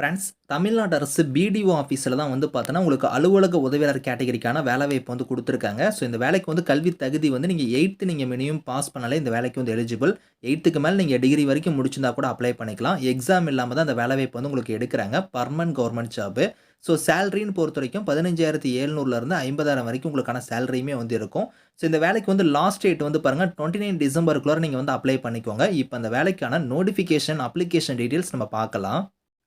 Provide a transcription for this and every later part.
Friends Tamil Nadu அரசு BDO ஆஃபீஸில் தான் வந்து பார்த்தோன்னா உங்களுக்கு அலுவலக உதவியாளர் கேட்டகரிக்கான வேலை வாய்ப்பு வந்து கொடுத்துருக்காங்க. ஸோ இந்த வேலைக்கு வந்து கல்வி தகுதி வந்து நீங்கள் எயித்து நீங்கள் மினிமம் பாஸ் பண்ணாலே இந்த வேலைக்கு வந்து எலிஜிபிள் எயித்துக்கு மேலே நீங்கள் டிகிரி வரைக்கும் முடிச்சிருந்தா கூட அப்ளை பண்ணிக்கலாம். எக்ஸாம் இல்லாமல் தான் அந்த வேலை வாய்ப்பு வந்து உங்களுக்கு எடுக்கிறாங்க. பர்மனன்ட் கவர்மெண்ட் ஜாபு ஸோ சேலரின்னு பொறுத்த வரைக்கும் பதினஞ்சாயிரத்தி ஏழ்நூறுலேருந்து ஐம்பதாயிரம் வரைக்கும் உங்களுக்கான சேலரியுமே வந்து இருக்கும். ஸோ இந்த வேலைக்கு வந்து லாஸ்ட் டேட் வந்து பாருங்கள் டுவெண்ட்டி நைன் டிசம்பருக்குள்ளே நீங்கள் வந்து அப்ளை பண்ணிக்கோங்க. இப்போ அந்த வேலைக்கான நோட்டிஃபிகேஷன் அப்ளிகேஷன் டீட்டெயில்ஸ் நம்ம பார்க்கலாம்.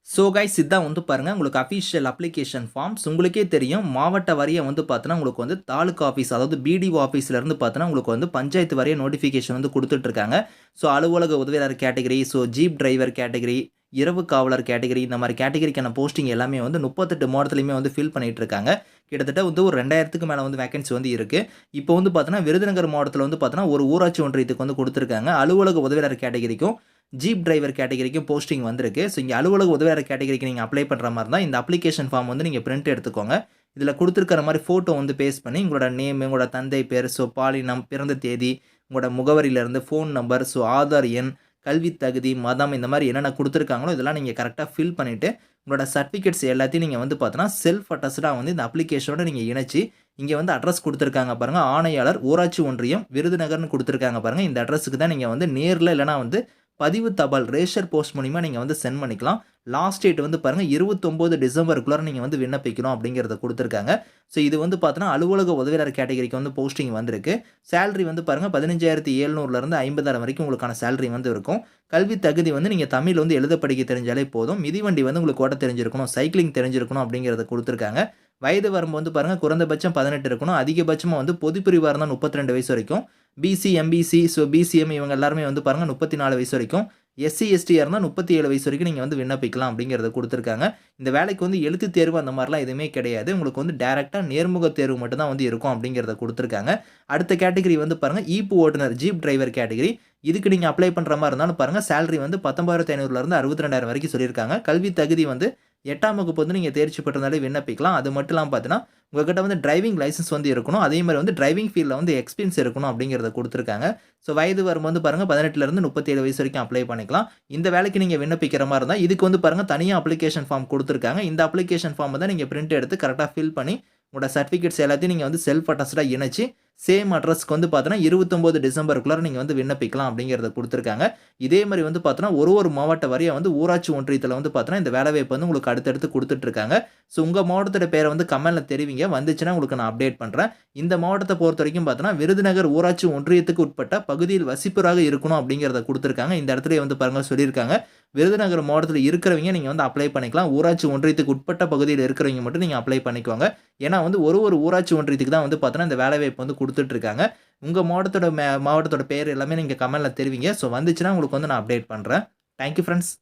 ஸோ கைஸ் இதான் வந்து பாருங்கள் உங்களுக்கு அஃபிஷியல் அப்ளிகேஷன் ஃபார்ம்ஸ் உங்களுக்கே தெரியும். மாவட்ட வரியை வந்து பார்த்தோன்னா உங்களுக்கு வந்து தாலுக்கா ஆஃபீஸ் அதாவது பிடிஓ ஆஃபீஸ்லேருந்து பார்த்தோன்னா உங்களுக்கு வந்து பஞ்சாயத்து வரைய நோட்டிஃபிகேஷன் வந்து கொடுத்துட்ருக்காங்க. ஸோ அலுவலக உதவியாளர் category so jeep driver category இரவு காவலர் கேட்டகரி இந்த மாதிரி கேட்டகரிக்கான போஸ்டிங் எல்லாமே வந்து முப்பத்தெட்டு மாவட்டத்துலையுமே வந்து ஃபில் பண்ணிகிட்டு இருக்காங்க கிட்டத்தட்ட வந்து ஒரு ரெண்டாயிரத்துக்கு மேலே வந்து வேகன்சி வந்து இருக்குது இப்போ வந்து பார்த்தோன்னா விருதுநகர் மாவட்டத்தில் வந்து பார்த்தோன்னா ஒரு ஊராட்சி ஒன்றியத்துக்கு வந்து கொடுத்துருக்காங்க. அலுவலக உதவியாளர் கேட்டகரிக்கும் ஜீப் டிரைவர் கேட்டகரிக்கும் போஸ்டிங் வந்திருக்கு. ஸோ இங்கே அலுவலக உதவியாளர் கேட்டகரிக்கு நீங்கள் அப்ளை பண்ணுற மாதிரி தான் இந்த அப்ளிகேஷன் ஃபார்ம் வந்து நீங்கள் பிரிண்ட் எடுத்துக்கோங்க. இதில் கொடுத்துருக்கிற மாதிரி ஃபோட்டோ வந்து பேஸ்ட் பண்ணி உங்களோட நேம் உங்களோட தந்தை பேர் ஸோ பாலினம் பிறந்த தேதி உங்களோட முகவரியிலேருந்து ஃபோன் நம்பர் ஸோ ஆதார் எண் கல்வி தகுதி மதம் இந்த மாதிரி என்னென்ன கொடுத்துருக்காங்களோ இதெல்லாம் நீங்கள் கரெக்டாக ஃபில் பண்ணிவிட்டு உங்களோட சர்டிஃபிகேட்ஸ் எல்லாத்தையும் நீங்கள் வந்து பார்த்தோன்னா செல்ஃப் அட்டஸ்டாக வந்து இந்த அப்ளிகேஷனோட நீங்கள் இணைச்சி இங்கே வந்து அட்ரஸ் கொடுத்துருக்காங்க பாருங்கள் ஆணையாளர் ஊராட்சி ஒன்றியம் விருதுநகர்னு கொடுத்துருக்காங்க பாருங்கள் இந்த அட்ரஸுக்கு தான் நீங்கள் வந்து நேரில் இல்லைனா வந்து பதிவு தபால் ரேஷர் போஸ்ட் மூலிமா நீங்கள் வந்து சென்ட் பண்ணிக்கலாம். லாஸ்ட் டேட் வந்து பாருங்கள் இருபத்தொம்போது டிசம்பருக்குள்ளே நீங்கள் வந்து விண்ணப்பிக்கணும் அப்படிங்கிறத கொடுத்துருக்காங்க. ஸோ இது வந்து பார்த்தோன்னா அலுவலக உதவியாளர் கேட்டகரிக்கு வந்து போஸ்டிங் வந்திருக்கு. சேலரி வந்து பாருங்கள் பதினஞ்சாயிரத்தி ஏழ்நூறுலேருந்து ஐம்பதாயிரம் வரைக்கும் உங்களுக்கான சேலரி வந்து இருக்கும். கல்வி தகுதி வந்து நீங்கள் தமிழ் வந்து எழுத படிக்க தெரிஞ்சாலே போதும். மிதிவண்டி வந்து உங்களுக்கு ஓட்ட தெரிஞ்சிருக்கணும் சைக்கிளிங் தெரிஞ்சிருக்கணும் அப்படிங்கிறத கொடுத்துருக்காங்க. வயது வரம்பு வந்து பாருங்கள் குறைந்தபட்சம் பதினெட்டு இருக்கணும். அதிகபட்சமாக வந்து பொதுப்பிரிவாக இருந்தால் முப்பத்தி ரெண்டு வயசு வரைக்கும். பிசி எம்பிசி ஸோ பிசிஎம் இவங்க எல்லாருமே வந்து பாருங்கள் முப்பத்தி நாலு வயசு வரைக்கும். எஸ்சி எஸ்டியாக இருந்தால் முப்பத்தி ஏழு வயசு வரைக்கும் நீங்கள் வந்து விண்ணப்பிக்கலாம் அப்படிங்கிறத கொடுத்துருக்காங்க. இந்த வேலைக்கு வந்து எழுத்து தேர்வு அந்த மாதிரிலாம் எதுவுமே கிடையாது. உங்களுக்கு வந்து டேரெக்டாக நேர்முக தேர்வு மட்டும்தான் வந்து இருக்கும் அப்படிங்கிறத கொடுத்துருக்காங்க. அடுத்த கேட்டகரி வந்து பாருங்கள் ஈப்பு ஓட்டுநர் ஜீப் டிரைவர் கேட்டகரி இதுக்கு நீங்கள் அப்ளை பண்ணுற மாதிரி இருந்தாலும் பாருங்கள் சேலரி வந்து பத்தொம்பதாயிரத்து ஐநூறுலேருந்து அறுபத்தி ரெண்டாயிரம் வரைக்கும் சொல்லியிருக்காங்க. கல்வி தகுதி வந்து எட்டாம் வகுப்பு வந்து நீங்கள் தேர்ச்சி பெற்றிருந்தாலே விண்ணப்பிக்கலாம். அது மட்டும் இல்லாமல் பார்த்தீங்கன்னா உங்கள்கிட்ட வந்து டிரைவிங் லைசன்ஸ் வந்து இருக்கணும். அதே மாதிரி வந்து டிரைவிங் ஃபீல்டில் வந்து எக்ஸ்பீரியன்ஸ் இருக்கணும் அப்படிங்கிறத கொடுத்துருக்காங்க. ஸோ வயது வரும்போது வந்து பாருங்கள் பதினெட்டுலேருந்து முப்பத்தேழு வயசு வரைக்கும் அப்ளை பண்ணிக்கலாம். இந்த வேலைக்கு நீங்கள் விண்ணப்பிக்கிற மாதிரி இருந்தால் இதுக்கு வந்து பாருங்கள் தனியாக அப்ளிகேஷன் ஃபார்ம் கொடுத்துருக்காங்க. இந்த அப்ளிகேஷன் ஃபார்ம் தான் நீங்கள் பிரிண்ட் எடுத்து கரெக்டாக ஃபில் பண்ணி உங்களோட சர்டிஃபிகேட்ஸ் எல்லாத்தையும் நீங்கள் வந்து செல்ஃப் அட்டஸ்டாக இணைச்சி சேம் அட்ரஸ்க்கு வந்து பார்த்தோன்னா இருபத்தொம்போது டிசம்பருக்குள்ளே நீங்கள் வந்து விண்ணப்பிக்கலாம் அப்படிங்கிறத கொடுத்துருக்காங்க. இதே மாதிரி வந்து பார்த்தோன்னா ஒரு ஒரு மாவட்ட வரையும் வந்து ஊராட்சி ஒன்றியத்தில் வந்து பார்த்தோன்னா இந்த வேலைவாய்ப்பு வந்து உங்களுக்கு அடுத்தடுத்து கொடுத்துட்ருக்காங்க. ஸோ உங்கள் மாவட்டத்தோட பேரை வந்து கமெண்ட்டில் தெரிவிங்க. வந்துச்சுன்னா உங்களுக்கு நான் அப்டேட் பண்ணுறேன் இந்த மாவட்டத்தை பொறுத்த வரைக்கும் பார்த்தோன்னா விருதுநகர் ஊராட்சி ஒன்றியத்துக்கு உட்பட்ட பகுதியில் வசிப்பராக இருக்கணும் அப்படிங்கிறத கொடுத்துருக்காங்க. இந்த இடத்துல வந்து பாருங்கள் சொல்லியிருக்காங்க. விருதுநகர் மாவட்டத்தில் இருக்கிறவங்க நீங்கள் வந்து அப்ளை பண்ணிக்கலாம். ஊராட்சி ஒன்றியத்துக்கு உட்பட்ட பகுதியில் இருக்கிறவங்க மட்டும் நீங்கள் அப்ளை பண்ணிக்கோங்க. ஏன்னா வந்து ஒரு ஒரு ஊராட்சி ஒன்றியத்துக்கு தான் வந்து பார்த்தோன்னா இந்த வேலைவாய்ப்பு வந்து கொடுத்துட்ருக்காங்க. உங்கள் மாவட்டத்தோட மே மாவட்டத்தோட பேர் எல்லாமே நீங்கள் கமெண்ட்டில் தெரிவிங்க. ஸோ வந்துச்சுன்னா உங்களுக்கு வந்து நான் அப்டேட் பண்ணுறேன் தேங்க்யூ ஃப்ரெண்ட்ஸ்